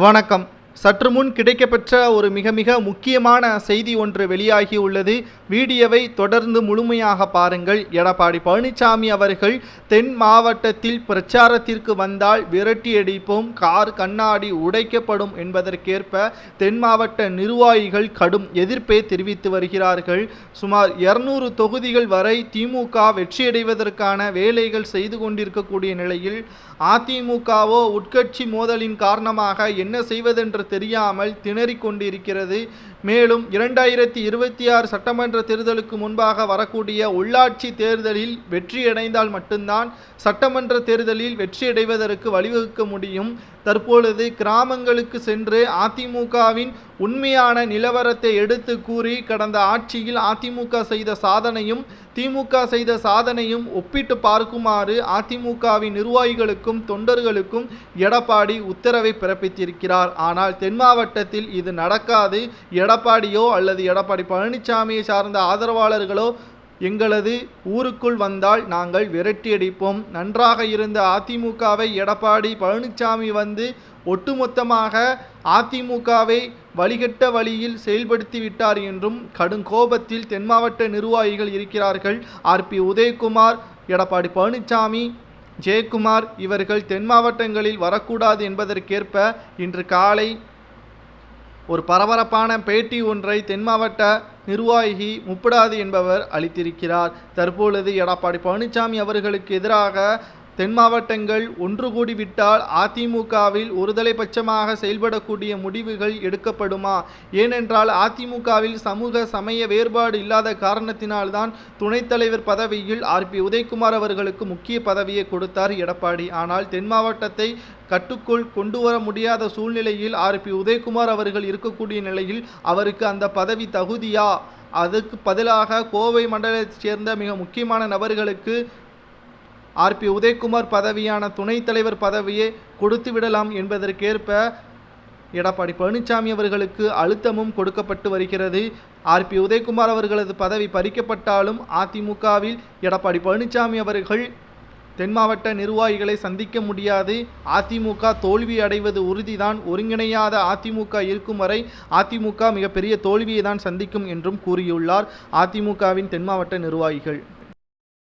வணக்கம். சற்று முன் கிடைக்கப்பெற்ற ஒரு மிக மிக முக்கியமான செய்தி ஒன்று வெளியாகி உள்ளது. வீடியோவை தொடர்ந்து முழுமையாக பாருங்கள். எடப்பாடி பழனிசாமி அவர்கள் தென் மாவட்டத்தில் பிரச்சாரத்திற்கு வந்தால் விரட்டியடிப்போம் கார் கண்ணாடி உடைக்கப்படும் என்பதற்கேற்ப தென் மாவட்ட நிர்வாகிகள் கடும் எதிர்ப்பை தெரிவித்து வருகிறார்கள். சுமார் இருநூறு தொகுதிகள் வரை திமுக வெற்றியடைவதற்கான வேலைகள் செய்து கொண்டிருக்கக்கூடிய நிலையில் அதிமுகவோ உட்கட்சி மோதலின் காரணமாக என்ன செய்வதென்று தெரியாமல் திணறிக் கொண்டிருக்கிறது. மேலும் இரண்டாயிரத்தி இருபத்தி ஆறு சட்டமன்ற தேர்தலுக்கு முன்பாக வரக்கூடிய உள்ளாட்சி தேர்தலில் வெற்றியடைந்தால் மட்டும்தான் சட்டமன்ற தேர்தலில் வெற்றியடைவதற்கு வழிவகுக்க முடியும். தற்பொழுது கிராமங்களுக்கு சென்று அதிமுகவின் உண்மையான நிலவரத்தை எடுத்து கூறி கடந்த ஆட்சியில் அதிமுக செய்த சாதனையும் திமுக செய்த சாதனையும் ஒப்பிட்டு பார்க்குமாறு அதிமுகவின் நிர்வாகிகளுக்கும் தொண்டர்களுக்கும் எடப்பாடி உத்தரவை பிறப்பித்திருக்கிறார். ஆனால் தென் மாவட்டத்தில் இது நடக்காது. எடப்பாடியோ அல்லது எடப்பாடி பழனிசாமியை சார்ந்த ஆதரவாளர்களோ எங்களது ஊருக்குள் வந்தால் நாங்கள் விரட்டியடிப்போம். நன்றாக இருந்த அதிமுகவை எடப்பாடி பழனிசாமி வந்து ஒட்டுமொத்தமாக அதிமுகவை வழிகட்ட வழியில் செயல்படுத்தி விட்டார் என்றும் கடும் கோபத்தில் தென் மாவட்ட நிர்வாகிகள் இருக்கிறார்கள். ஆர்பி உதயகுமார் எடப்பாடி பழனிசாமி ஜெயக்குமார் இவர்கள் தென் மாவட்டங்களில் வரக்கூடாது என்பதற்கேற்ப இன்று காலை ஒரு பரபரப்பான பேட்டி ஒன்றை தென் மாவட்ட நிர்வாகி முப்படாது என்பவர் அளித்திருக்கிறார். தற்பொழுது எடப்பாடி பழனிசாமி அவர்களுக்கு எதிராக தென் மாவட்டங்கள் ஒன்று கூடிவிட்டால் அதிமுகவில் ஒருதலை பட்சமாக செயல்படக்கூடிய முடிவுகள் எடுக்கப்படுமா? ஏனென்றால் அதிமுகவில் சமூக சமய வேறுபாடு இல்லாத காரணத்தினால்தான் துணைத் தலைவர் பதவியில் ஆர்பி உதயகுமார் அவர்களுக்கு முக்கிய பதவியை கொடுத்தார் எடப்பாடி. ஆனால் தென் மாவட்டத்தை கட்டுக்குள் கொண்டு வர முடியாத சூழ்நிலையில் ஆர்பி உதயகுமார் அவர்கள் இருக்கக்கூடிய நிலையில் அவருக்கு அந்த பதவி தகுதியா? அதுக்கு பதிலாக கோவை மண்டலத்தைச் சேர்ந்த மிக முக்கியமான நபர்களுக்கு ஆர்பி உதயகுமார் பதவியான துணைத் தலைவர் பதவியை கொடுத்து விடலாம் என்பதற்கேற்ப எடப்பாடி பழனிசாமி அவர்களுக்கு அழுத்தமும் கொடுக்கப்பட்டு வருகிறது. ஆர்பி உதயகுமார் அவர்களது பதவி பறிக்கப்பட்டாலும் அதிமுகவில் எடப்பாடி பழனிசாமி அவர்கள் தென் மாவட்ட நிர்வாகிகளை சந்திக்க முடியாது. அதிமுக தோல்வி அடைவது உறுதிதான். ஒருங்கிணையாத அதிமுக இருக்கும் வரை அதிமுக மிகப்பெரிய தோல்வியை தான் சந்திக்கும் என்றும் கூறியுள்ளார். அதிமுகவின் தென் மாவட்ட நிர்வாகிகள்.